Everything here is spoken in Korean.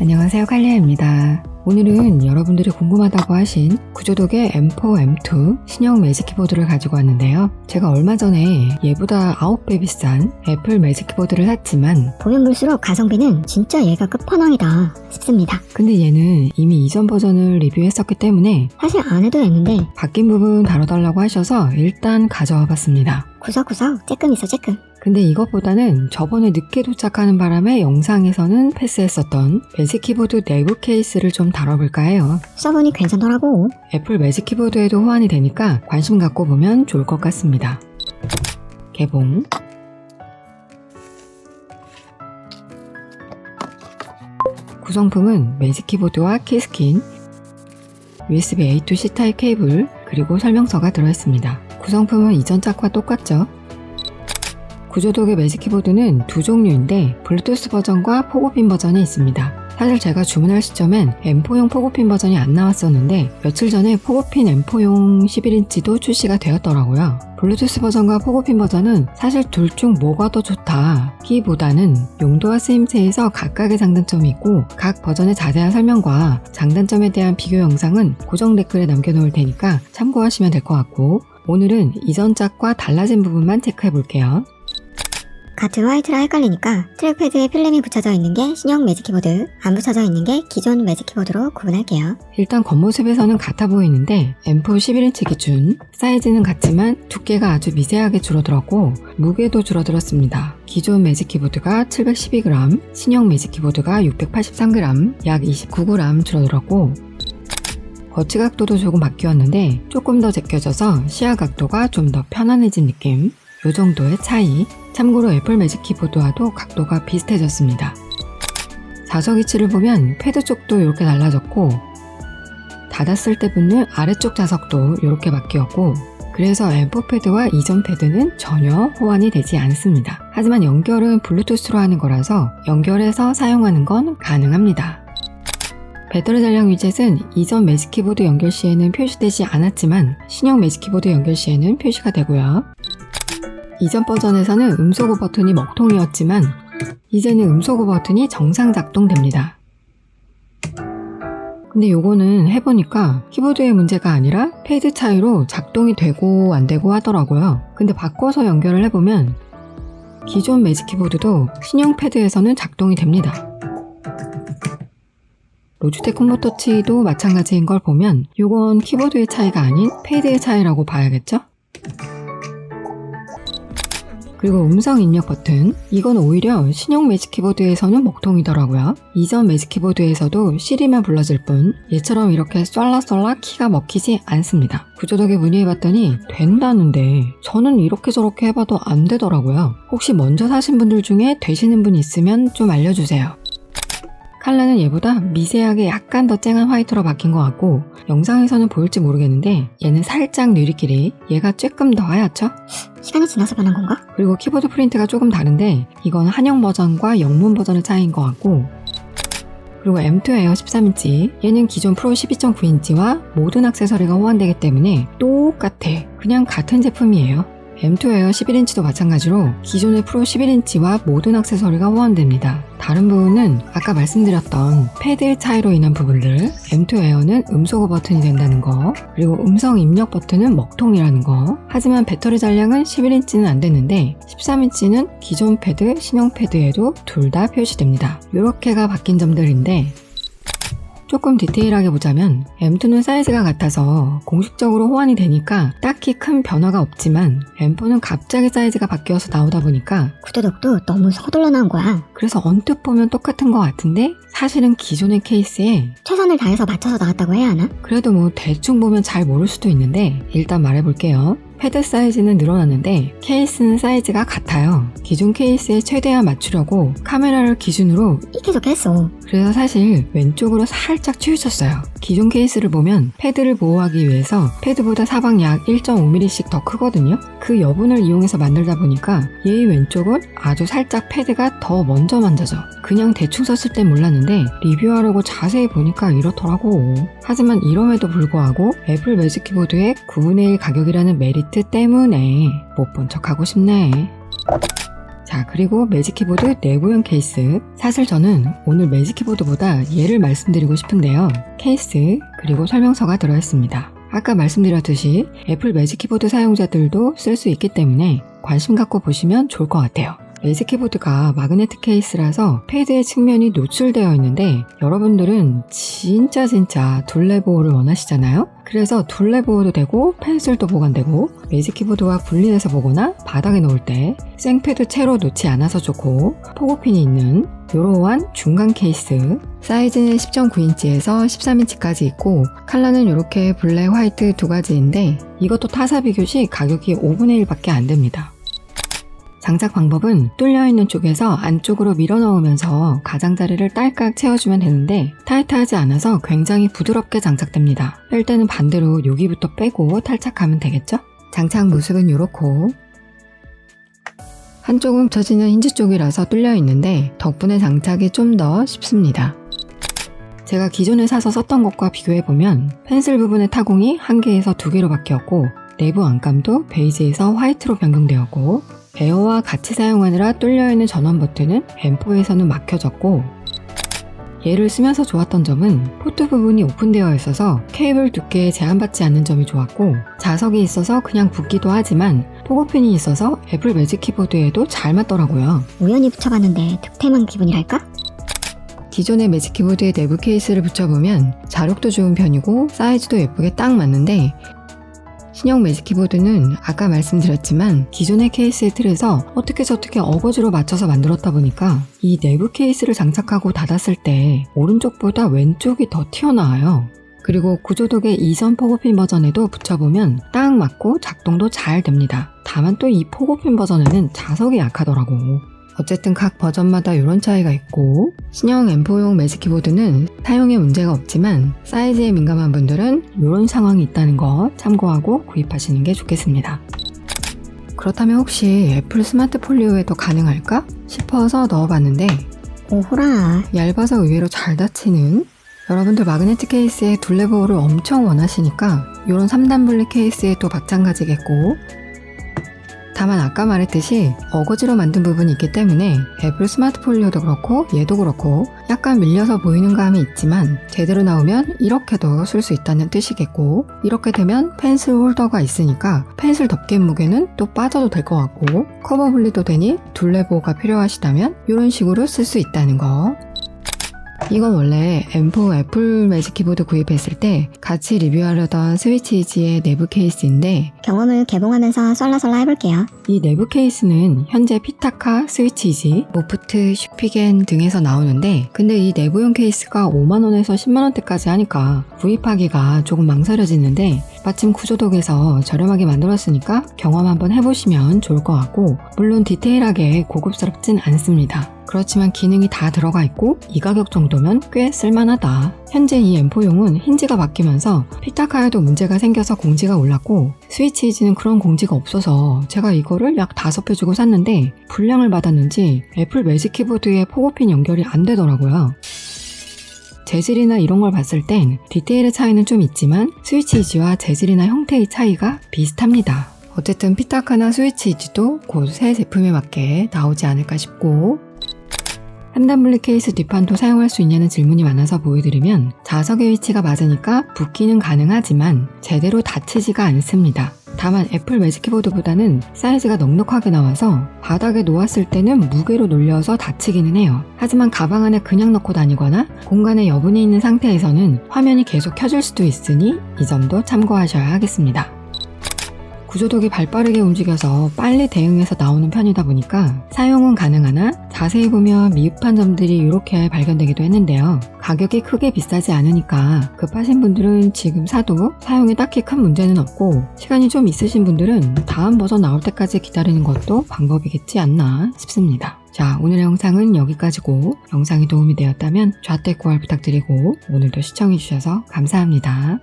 안녕하세요 칼리아입니다. 오늘은 여러분들이 궁금하다고 하신 구조독의 M4, M2 신형 매직 키보드를 가지고 왔는데요. 제가 얼마 전에 얘보다 9배 비싼 애플 매직 키보드를 샀지만 보면 볼수록 가성비는 진짜 얘가 끝판왕이다 싶습니다. 근데 얘는 이미 이전 버전을 리뷰했었기 때문에 사실 안 해도 되는데 바뀐 부분 다뤄달라고 하셔서 일단 가져와 봤습니다. 구석구석 쬐끔 있어 쬐끔. 근데 이것보다는 저번에 늦게 도착하는 바람에 영상에서는 패스했었던 매직 키보드 내부 케이스를 좀 다뤄볼까 해요. 써보니 괜찮더라고. 애플 매직 키보드에도 호환이 되니까 관심 갖고 보면 좋을 것 같습니다. 개봉. 구성품은 매직 키보드와 키스킨, USB A to C 타입 케이블, 그리고 설명서가 들어있습니다. 구성품은 이전 짝과 똑같죠? 구조독의 매직 키보드는 두 종류인데 블루투스 버전과 포고핀 버전이 있습니다. 사실 제가 주문할 시점엔 M4용 포고핀 버전이 안 나왔었는데 며칠 전에 포고핀 M4용 11인치도 출시가 되었더라고요. 블루투스 버전과 포고핀 버전은 사실 둘 중 뭐가 더 좋다 기보다는 용도와 쓰임새에서 각각의 장단점이 있고 각 버전의 자세한 설명과 장단점에 대한 비교 영상은 고정 댓글에 남겨놓을 테니까 참고하시면 될 것 같고 오늘은 이전 짝과 달라진 부분만 체크해 볼게요. 같은 화이트라 헷갈리니까 트랙패드에 필름이 붙여져 있는 게 신형 매직 키보드, 안 붙여져 있는 게 기존 매직 키보드로 구분할게요. 일단 겉모습에서는 같아 보이는데 M4 11인치 기준 사이즈는 같지만 두께가 아주 미세하게 줄어들었고 무게도 줄어들었습니다. 기존 매직 키보드가 712g, 신형 매직 키보드가 683g, 약 29g 줄어들었고 거치 각도도 조금 바뀌었는데 조금 더 제껴져서 시야 각도가 좀 더 편안해진 느낌 요 정도의 차이 참고로 애플 매직 키보드와도 각도가 비슷해졌습니다. 자석 위치를 보면 패드 쪽도 이렇게 달라졌고 닫았을 때 붙는 아래쪽 자석도 이렇게 바뀌었고 그래서 M4 패드와 이전 패드는 전혀 호환이 되지 않습니다. 하지만 연결은 블루투스로 하는 거라서 연결해서 사용하는 건 가능합니다. 배터리 잔량 위젯은 이전 매직 키보드 연결 시에는 표시되지 않았지만 신형 매직 키보드 연결 시에는 표시가 되고요. 이전 버전에서는 음소거 버튼이 먹통이었지만 이제는 음소거 버튼이 정상 작동됩니다. 근데 요거는 해보니까 키보드의 문제가 아니라 패드 차이로 작동이 되고 안 되고 하더라고요. 근데 바꿔서 연결을 해보면 기존 매직 키보드도 신형 패드에서는 작동이 됩니다. 로지텍 콤보터치도 마찬가지인 걸 보면 요건 키보드의 차이가 아닌 패드의 차이라고 봐야겠죠? 그리고 음성 입력 버튼. 이건 오히려 신형 매직 키보드에서는 먹통이더라고요. 이전 매직 키보드에서도 시리만 불러질 뿐 얘처럼 이렇게 쏠라쏠라 키가 먹히지 않습니다. 구조덕에 문의해봤더니 된다는데 저는 이렇게 저렇게 해봐도 안 되더라고요. 혹시 먼저 사신 분들 중에 되시는 분 있으면 좀 알려주세요 컬러는 얘보다 미세하게 약간 더 쨍한 화이트로 바뀐 것 같고 영상에서는 보일지 모르겠는데 얘는 살짝 느리끼리 얘가 조금 더 하얗죠? 시간이 지나서 변한 건가? 그리고 키보드 프린트가 조금 다른데 이건 한영 버전과 영문 버전의 차이인 것 같고 그리고 M2 에어 13인치 얘는 기존 프로 12.9인치와 모든 액세서리가 호환되기 때문에 똑같아 그냥 같은 제품이에요 M2 에어 11인치도 마찬가지로 기존의 프로 11인치와 모든 액세서리가 호환됩니다. 다른 부분은 아까 말씀드렸던 패드의 차이로 인한 부분들 M2 에어는 음소거 버튼이 된다는 거 그리고 음성 입력 버튼은 먹통이라는 거 하지만 배터리 잔량은 11인치는 안 되는데 13인치는 기존 패드, 신형 패드에도 둘 다 표시됩니다. 이렇게가 바뀐 점들인데 조금 디테일하게 보자면 M2는 사이즈가 같아서 공식적으로 호환이 되니까 딱히 큰 변화가 없지만 M4는 갑자기 사이즈가 바뀌어서 나오다 보니까 구도덕도 너무 서둘러 나온 거야. 그래서 언뜻 보면 똑같은 것 같은데 사실은 기존의 케이스에 최선을 다해서 맞춰서 나왔다고 해야 하나? 그래도 뭐 대충 보면 잘 모를 수도 있는데 일단 말해볼게요. 패드 사이즈는 늘어났는데 케이스는 사이즈가 같아요. 기존 케이스에 최대한 맞추려고 카메라를 기준으로 이게 좋겠어. 그래서 사실 왼쪽으로 살짝 치우쳤어요. 기존 케이스를 보면 패드를 보호하기 위해서 패드보다 사방 약 1.5mm씩 더 크거든요. 그 여분을 이용해서 만들다 보니까 얘의 왼쪽은 아주 살짝 패드가 더 먼저 만져져. 그냥 대충 썼을 땐 몰랐는데 리뷰하려고 자세히 보니까 이렇더라고. 하지만 이럼에도 불구하고 애플 매직 키보드의 9분의 1 가격이라는 메리트 때문에 못 본 척하고 싶네. 자, 그리고 매직 키보드 내부형 케이스. 사실 저는 오늘 매직 키보드보다 얘를 말씀드리고 싶은데요. 케이스, 그리고 설명서가 들어있습니다. 아까 말씀드렸듯이 애플 매직 키보드 사용자들도 쓸 수 있기 때문에 관심 갖고 보시면 좋을 것 같아요. 매직 키보드가 마그네틱 케이스라서 패드의 측면이 노출되어 있는데 여러분들은 진짜 진짜 둘레 보호를 원하시잖아요? 그래서 둘레 보호도 되고 펜슬도 보관되고 매직 키보드와 분리해서 보거나 바닥에 놓을 때 생패드 채로 놓지 않아서 좋고 포고핀이 있는 이러한 중간 케이스 사이즈는 10.9인치에서 13인치까지 있고 컬러는 이렇게 블랙, 화이트 두 가지인데 이것도 타사 비교 시 가격이 5분의 1밖에 안 됩니다. 장착 방법은 뚫려있는 쪽에서 안쪽으로 밀어 넣으면서 가장자리를 딸깍 채워주면 되는데 타이트하지 않아서 굉장히 부드럽게 장착됩니다. 뺄 때는 반대로 여기부터 빼고 탈착하면 되겠죠? 장착 모습은 이렇고 한쪽은 젖지는 힌지 쪽이라서 뚫려 있는데 덕분에 장착이 좀 더 쉽습니다. 제가 기존에 사서 썼던 것과 비교해보면 펜슬 부분의 타공이 한 개에서 두 개로 바뀌었고 내부 안감도 베이지에서 화이트로 변경되었고 에어와 같이 사용하느라 뚫려있는 전원 버튼은 M4에서는 막혀졌고 얘를 쓰면서 좋았던 점은 포트 부분이 오픈되어 있어서 케이블 두께에 제한받지 않는 점이 좋았고 자석이 있어서 그냥 붙기도 하지만 포고핀이 있어서 애플 매직 키보드에도 잘 맞더라고요. 우연히 붙여봤는데 득템한 기분이랄까? 기존의 매직 키보드의 내부 케이스를 붙여보면 자력도 좋은 편이고 사이즈도 예쁘게 딱 맞는데 신형 매직 키보드는 아까 말씀드렸지만 기존의 케이스의 틀에서 어떻게 저떻게 어거지로 맞춰서 만들었다 보니까 이 내부 케이스를 장착하고 닫았을 때 오른쪽보다 왼쪽이 더 튀어나와요. 그리고 구조독의 이전 포고핀 버전에도 붙여보면 딱 맞고 작동도 잘 됩니다. 다만 또 이 포고핀 버전에는 자석이 약하더라고. 어쨌든 각 버전마다 이런 차이가 있고 신형 M4용 매직 키보드는 사용에 문제가 없지만 사이즈에 민감한 분들은 이런 상황이 있다는 거 참고하고 구입하시는 게 좋겠습니다. 그렇다면 혹시 애플 스마트 폴리오에도 가능할까 싶어서 넣어봤는데 오호라. 얇아서 의외로 잘 닫히는 여러분들 마그네틱 케이스에 둘레 보호를 엄청 원하시니까 이런 3단 분리 케이스에도 마찬가지겠고 다만 아까 말했듯이 어거지로 만든 부분이 있기 때문에 애플 스마트 폴리오도 그렇고 얘도 그렇고 약간 밀려서 보이는 감이 있지만 제대로 나오면 이렇게도 쓸 수 있다는 뜻이겠고 이렇게 되면 펜슬 홀더가 있으니까 펜슬 덮개 무게는 또 빠져도 될 것 같고 커버 분리도 되니 둘레 보호가 필요하시다면 이런 식으로 쓸 수 있다는 거 이건 원래 M4 애플 매직 키보드 구입했을 때 같이 리뷰하려던 스위치이지의 내부 케이스인데 경험을 개봉하면서 썰라썰라 해볼게요. 이 내부 케이스는 현재 피타카, 스위치이지, 모프트, 슈피겐 등에서 나오는데 근데 이 내부용 케이스가 5만원에서 10만원대까지 하니까 구입하기가 조금 망설여지는데 마침 구조독에서 저렴하게 만들었으니까 경험 한번 해보시면 좋을 것 같고 물론 디테일하게 고급스럽진 않습니다. 그렇지만 기능이 다 들어가 있고 이 가격 정도면 꽤 쓸만하다. 현재 이 M4용은 힌지가 바뀌면서 피타카에도 문제가 생겨서 공지가 올랐고 스위치이지는 그런 공지가 없어서 제가 이거를 약 5배 주고 샀는데 불량을 받았는지 애플 매직 키보드에 포고핀 연결이 안 되더라고요. 재질이나 이런 걸 봤을 땐 디테일의 차이는 좀 있지만 스위치이지와 재질이나 형태의 차이가 비슷합니다. 어쨌든 피타카나 스위치이지도 곧 새 제품에 맞게 나오지 않을까 싶고 한단 분리 케이스 뒷판도 사용할 수 있냐는 질문이 많아서 보여드리면 자석의 위치가 맞으니까 붓기는 가능하지만 제대로 닫히지가 않습니다. 다만 애플 매직 키보드보다는 사이즈가 넉넉하게 나와서 바닥에 놓았을 때는 무게로 놀려서 닫히기는 해요. 하지만 가방 안에 그냥 넣고 다니거나 공간에 여분이 있는 상태에서는 화면이 계속 켜질 수도 있으니 이 점도 참고하셔야 하겠습니다. 구조독이 발빠르게 움직여서 빨리 대응해서 나오는 편이다 보니까 사용은 가능하나 자세히 보면 미흡한 점들이 이렇게 발견되기도 했는데요. 가격이 크게 비싸지 않으니까 급하신 분들은 지금 사도 사용에 딱히 큰 문제는 없고 시간이 좀 있으신 분들은 다음 버전 나올 때까지 기다리는 것도 방법이겠지 않나 싶습니다. 자, 오늘의 영상은 여기까지고 영상이 도움이 되었다면 좌댓 구알 부탁드리고 오늘도 시청해주셔서 감사합니다.